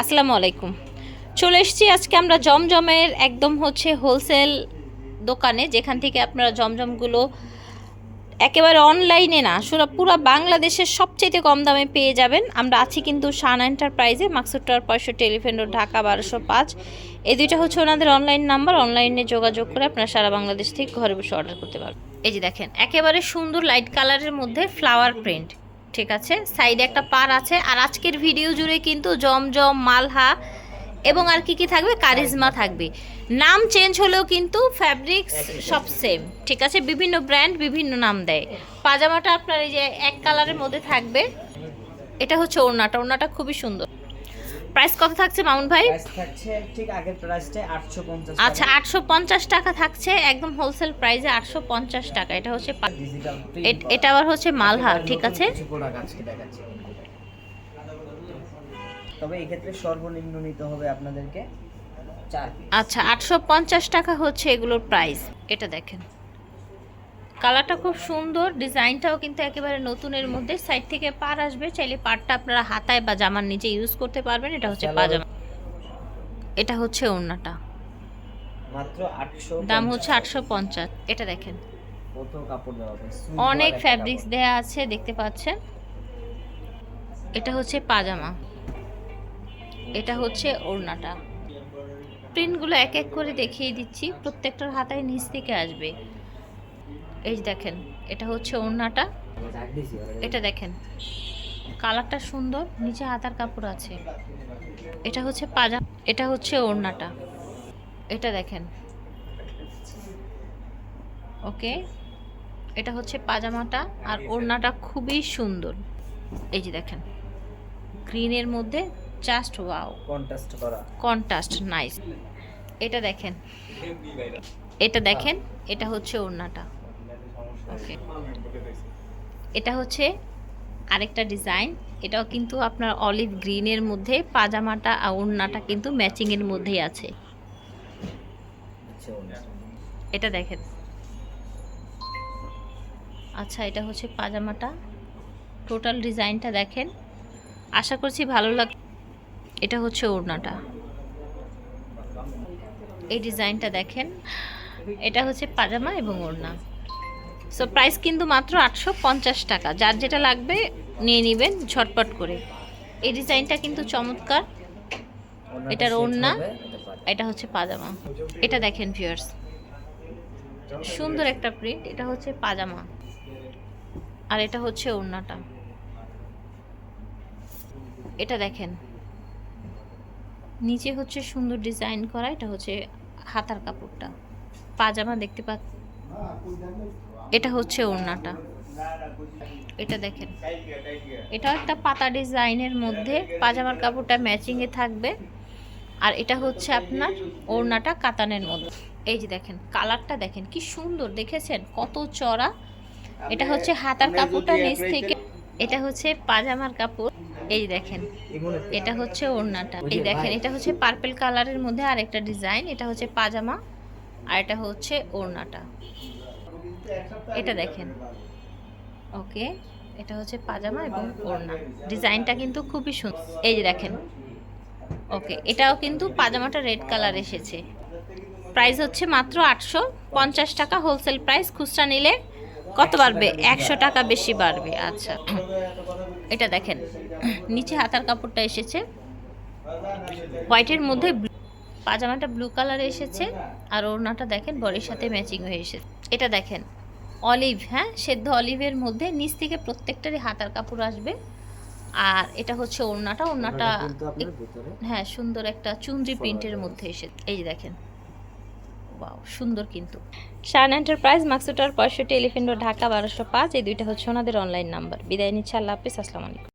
আসসালামু আলাইকুম। চলে এসেছি আজকে আমরা জমজমের একদম হচ্ছে হোলসেল দোকানে, যেখান থেকে আপনারা জমজমগুলো একেবারে অনলাইনে না, সুরা পুরো বাংলাদেশের সবচেয়ে কম দামে পেয়ে যাবেন। আমরা আছি কিন্তু শান এন্টারপ্রাইজে মাকসুটার পয়সা টেলিফোন রোড ঢাকা বারোশো পাঁচ। এই দুইটা হচ্ছে ওনাদের অনলাইন নাম্বার অনলাইনে যোগাযোগ করে আপনারা সারা বাংলাদেশ থেকে ঘরে বসে অর্ডার করতে পারবেন। এই যে দেখেন, একেবারে সুন্দর লাইট কালারের মধ্যে ফ্লাওয়ার প্রিন্ট ঠিক আছে? সাইডে একটা পার আছে। আর আজকের ভিডিও জুড়ে কিন্তু জমজম মালহা এবং আর কি কি থাকবে? কারিজমা থাকবে। নাম চেঞ্জ হলেও কিন্তু ফ্যাব্রিক্স সব সেম ঠিক আছে? বিভিন্ন ব্র্যান্ড বিভিন্ন নাম দেয়। পাজামাটা আপনার এই যে এক কালারের মধ্যে থাকবে। এটা হচ্ছে ওড়নাটা। ওড়নাটা খুবই সুন্দর। প্রাইস কত থাকছে মামুন ভাই? থাকছে ঠিক আগের প্রাইসটা 850 আচ্ছা আটশো পঞ্চাশ টাকা থাকছে একদম হোলসেল প্রাইসে আটশো পঞ্চাশ টাকা। এটা হচ্ছে ডিজিটাল এটা আবার হচ্ছে মালহা ঠিক আছে? তবে এই ক্ষেত্রে সর্বনিম্ন নিতে হবে আপনাদেরকে আচ্ছা আটশো পঞ্চাশ টাকা হচ্ছে এগুলোর প্রাইস এটা দেখেন। কালারটা খুব সুন্দর ডিজাইনটাও কিন্তু একেবারে নতুনের মধ্যে সাইড থেকে পার আসবে চাইলে পারটা আপনারা হাতায় বা জামার নিচে ইউজ করতে পারবেন এটা হচ্ছে পাজামা। এটা হচ্ছে ওড়নাটা। মাত্র 800 দাম হচ্ছে আটশো পঞ্চাশ। এটা দেখেন। কত কাপড় দেওয়া হবে অনেক ফ্যাব্রিক্স দেয়া আছে দেখতে পাচ্ছেন? এটা হচ্ছে পাজামা। এটা হচ্ছে ওড়নাটা। প্রিন্টগুলো এক এক করে দেখিয়ে দিচ্ছি প্রত্যেকটার হাতায় নিচ থেকে আসবে। এই দেখেন এটা হচ্ছে ওড়নাটা। এটা দেখেন কালারটা সুন্দর নিচে হাতার কাপড় আছে। এটা হচ্ছে পাজা এটা হচ্ছে ওড়নাটা। এটা দেখেন। ওকে এটা হচ্ছে পাজামাটা আর ওড়নাটা খুবই সুন্দর। এই যে দেখেন গ্রিনের মধ্যে জাস্ট ওয়াও কন্ট্রাস্ট করা। কন্ট্রাস্ট নাইস এটা দেখেন এটা দেখেন এটা হচ্ছে ওড়নাটা। ওকে। এটা হচ্ছে আরেকটা ডিজাইন। এটাও কিন্তু আপনার অলিভ গ্রিনের মধ্যে, পাজামাটা আর ওড়নাটা কিন্তু ম্যাচিংয়ের মধ্যেই আছে। এটা দেখেন। আচ্ছা এটা হচ্ছে পাজামাটা। টোটাল ডিজাইনটা দেখেন। আশা করছি ভালো লাগ এটা হচ্ছে ওড়নাটা। এই ডিজাইনটা দেখেন। এটা হচ্ছে পাজামা এবং ওড়না। সো প্রাইস কিন্তু মাত্র আটশো পঞ্চাশ টাকা। যার যেটা লাগবে নিয়ে নেবেন ঝটপট করে। এই ডিজাইনটা কিন্তু চমৎকার। এটার ওড়না? এটা হচ্ছে পাজামা। এটা দেখেন ভিউয়ার্স সুন্দর একটা প্রিন্ট এটা হচ্ছে পাজামা। আর এটা হচ্ছে ওড়নাটা। এটা দেখেন। নিচে হচ্ছে সুন্দর ডিজাইন করা এটা হচ্ছে হাতার কাপড়টা। পাজামা দেখতে পা এটা হচ্ছে ওড়নাটা। এটা দেখেন। এটা একটা পাতা ডিজাইনের মধ্যে পাজামার কাপড়টা ম্যাচিংয়ে থাকবে। আর এটা হচ্ছে আপনার ওড়নাটা কাতানের মধ্যে। এই যে দেখেন, কালারটা দেখেন, কি সুন্দর, দেখেছেন? কত চড়া। এটা হচ্ছে হাতার কাপড়টা নিচ থেকে। এটা হচ্ছে পাজামার কাপড়। এই দেখেন, এটা হচ্ছে ওড়নাটা। এই দেখেন, এটা হচ্ছে পার্পেল কালারের মধ্যে আরেকটা ডিজাইন এটা হচ্ছে পাজামা। আর এটা হচ্ছে ওড়নাটা। এটা দেখেন। ওকে, এটা হচ্ছে পাজামা এবং ওড়না। ডিজাইনটা কিন্তু খুবই সুন্দর এই যে দেখেন। ওকে, এটাও কিন্তু পাজামাটা রেড কালার এসেছে। প্রাইস হচ্ছে মাত্র আটশো পঞ্চাশ টাকা। হোলসেল প্রাইস খুচরা নিলে কত বাড়বে? একশো টাকা বেশি বাড়বে। আচ্ছা। এটা দেখেন। নিচে হাতার কাপড়টা এসেছে। হোয়াইটের মধ্যে পাজামাটা ব্লু কালার এসেছে আর ওড়নাটা দেখেন বডির সাথে ম্যাচিং হয়ে এসেছে। এটা দেখেন অলিভ হ্যাঁ? সেদ্ধ অলিভের মধ্যে নিচ থেকে প্রত্যেকটারই হাতার কাপড় আসবে। আর এটা হচ্ছে ওড়নাটা ওড়নাটা হ্যাঁ সুন্দর একটা চুনরি প্রিন্টের মধ্যে এসে এই যে দেখেন সুন্দর কিন্তু। শান এন্টারপ্রাইজ মাকসুটার পঁয়ষট্টি এলিফেন্ট ঢাকা বারোশো পাঁচ এই দুইটা হচ্ছে ওনাদের অনলাইন নাম্বার বিদায় নিচ্ছে আল্লাহ হাফিজ আসসালামু আলাইকুম।